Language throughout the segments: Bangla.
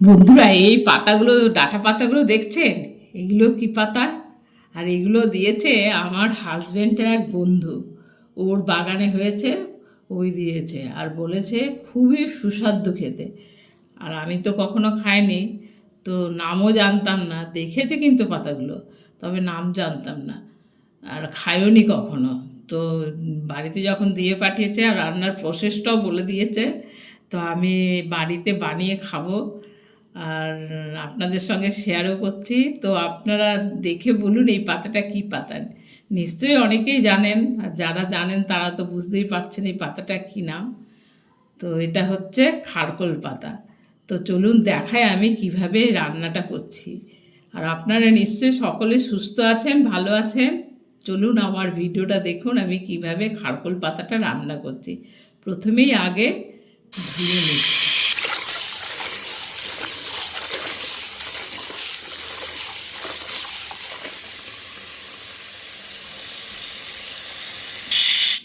বন্ধুরা, এই পাতাগুলো, ডাটা পাতাগুলো দেখছেন? এগুলো কি পাতা? আর এগুলো দিয়েছে আমার হাজব্যান্ডের এক বন্ধু। ওর বাগানে হয়েছে, ওই দিয়েছে। আর বলেছে খুবই সুস্বাদু খেতে। আর আমি তো কখনো খাইনি, তো নামও জানতাম না। দেখেছে কিন্তু পাতাগুলো, তবে নাম জানতাম না। আর খাইওনি কখনো। তো বাড়িতে যখন দিয়ে পাঠিয়েছে আর রান্নার প্রসেসটাও বলে দিয়েছে, তো আমি বাড়িতে বানিয়ে খাব। আর আপনাদের সঙ্গে শেয়ারও করছি। তো আপনারা দেখে বলুন এই পাতাটা কি পাতা? নিশ্চয়ই অনেকেই জানেন, আর যারা জানেন তারা তো বুঝতেই পারছেন এই পাতাটা কী নাম। তো এটা হচ্ছে খারকোল পাতা। তো চলুন দেখায় আমি কীভাবে রান্নাটা করছি। আর আপনারা নিশ্চয়ই সকলে সুস্থ আছেন, ভালো আছেন? চলুন আমার ভিডিওটা দেখুন আমি কীভাবে খারকোল পাতাটা রান্না করছি। প্রথমেই আগে ধুয়ে নিচ্ছি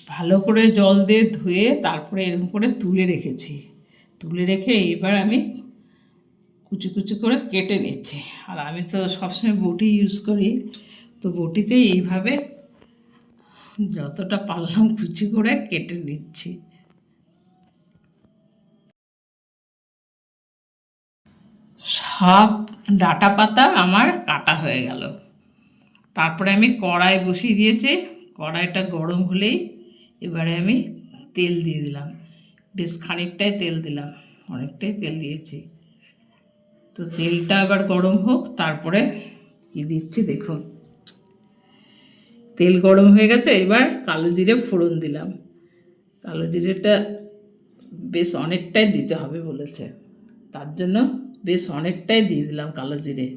ভালো করে জল দিয়ে ধুয়ে তারপরে এরকম করে তুলে রেখেছি। তুলে রেখে এবার আমি কুচি কুচি করে কেটে নিচ্ছি। আর আমি তো সবসময় বটি ইউজ করি, তো বটিতে এইভাবে যতটা পারলাম কুচি করে কেটে নিচ্ছি। সব ডাটা পাতা আমার কাটা হয়ে গেল। তারপরে আমি কড়াই বসিয়ে দিয়েছি। কড়াইটা গরম হলেই এবারে আমি তেল দিয়ে দিলাম। বেশ খানিকটাই তেল দিলাম, অনেকটাই তেল দিয়েছি। তো তেলটা আবার গরম হোক, তারপরে কি দিচ্ছি দেখুন। তেল গরম হয়ে গেছে, এবার কালো জিরে ফোড়ন দিলাম। কালো জিরেটা বেশ অনেকটাই দিতে হবে বলেছে। তার জন্য বেশ অনেকটাই দিয়ে দিলাম কালো জিরে।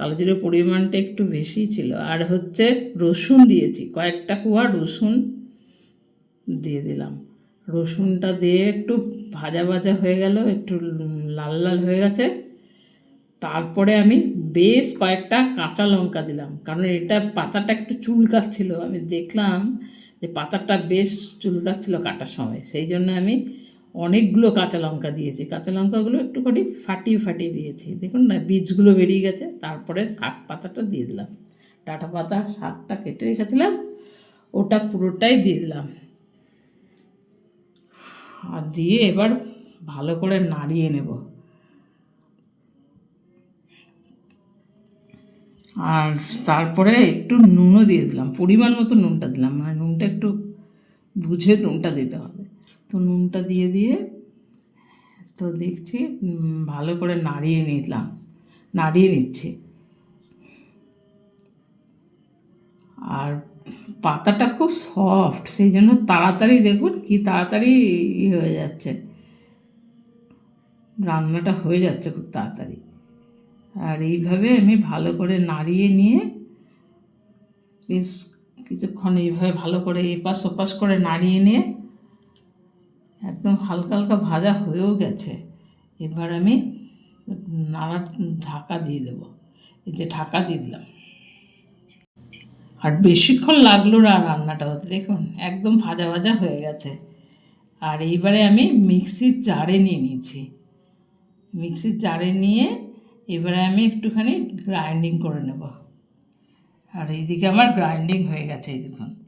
কালো জিরের পরিমাণটা একটু বেশি ছিল। আর হচ্ছে রসুন দিয়েছি, কয়েকটা কুয়া রসুন দিয়ে দিলাম। রসুনটা দিয়ে একটু ভাজা ভাজা হয়ে গেল, একটু লাল লাল হয়ে গেছে। তারপরে আমি বেশ কয়েকটা কাঁচা লঙ্কা দিলাম, কারণ এটা পাতাটা একটু চুলকাচ্ছিল। আমি দেখলাম যে পাতাটা বেশ চুলকাচ্ছিল কাটার সময়, সেই জন্য আমি অনেকগুলো কাঁচা লঙ্কা দিয়েছি। কাঁচা লঙ্কাগুলো একটুখানি ফাটিয়ে ফাটিয়ে দিয়েছি। দেখুন না, বীজগুলো বেরিয়ে গেছে। তারপরে শাক পাতাটা দিয়ে দিলাম। ডাঁটা পাতা, শাকটা কেটে রেখেছিলাম। ওটা পুরোটাই দিয়ে দিলাম। আর দিয়ে এবার ভালো করে নাড়িয়ে নেব। আর তারপরে একটু নুনও দিয়ে দিলাম। পরিমাণ মতো নুনটা দিলাম। মানে নুনটা একটু বুঝে নুনটা দিতে হবে। তো নুনটা দিয়ে দিয়ে তো দেখছি ভালো করে নাড়িয়ে নিলাম, নাড়িয়ে নিচ্ছি। আর পাতাটা খুব সফট, সেই জন্য তাড়াতাড়ি দেখুন কি তাড়াতাড়ি হয়ে যাচ্ছে। রান্নাটা হয়ে যাচ্ছে খুব তাড়াতাড়ি। আর এইভাবে আমি ভালো করে নাড়িয়ে নিয়ে বেশ কিছুক্ষণ এইভাবে ভালো করে এপাশ ওপাশ করে নাড়িয়ে নিয়ে একদম হালকা হালকা ভাজা হয়েও গেছে। এবার আমি নাড়া ঢাকা দিয়ে দেবো। এই যে ঢাকা দিয়ে দিলাম। আর বেশিক্ষণ লাগল না রান্নাটা হতে। দেখুন, একদম ভাজা ভাজা হয়ে গেছে। আর এইবারে আমি মিক্সির জারে নিয়ে নিয়েছি। মিক্সির জারে নিয়ে এবারে আমি একটুখানি গ্রাইন্ডিং করে নেব। আর এইদিকে আমার গ্রাইন্ডিং হয়ে গেছে, এই দেখুন।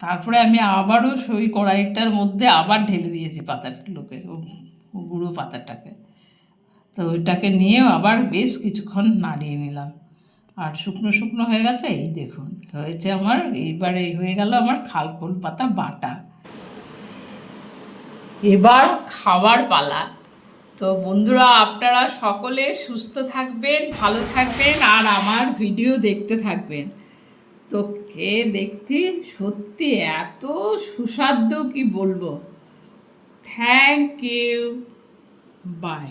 তারপরে আমি আবারও ওই কড়াইটার মধ্যে আবার ঢেলে দিয়েছি পাতাগুলোকে গুঁড়ো পাতাটাকে। তো ওইটাকে নিয়েও আবার বেশ কিছুক্ষণ নাড়িয়ে নিলাম। আর শুকনো শুকনো হয়ে গেছে, এই দেখুন, হয়েছে আমার, এইবার এই হয়ে গেল আমার খালকোল পাতা বাটা। এবার খাবার পালা। তো বন্ধুরা, আপনারা সকলে সুস্থ থাকবেন, ভালো থাকবেন, আর আমার ভিডিও দেখতে থাকবেন। তো কে দেখছি সত্যি এত সুস্বাদ্য কি বলব? Thank you by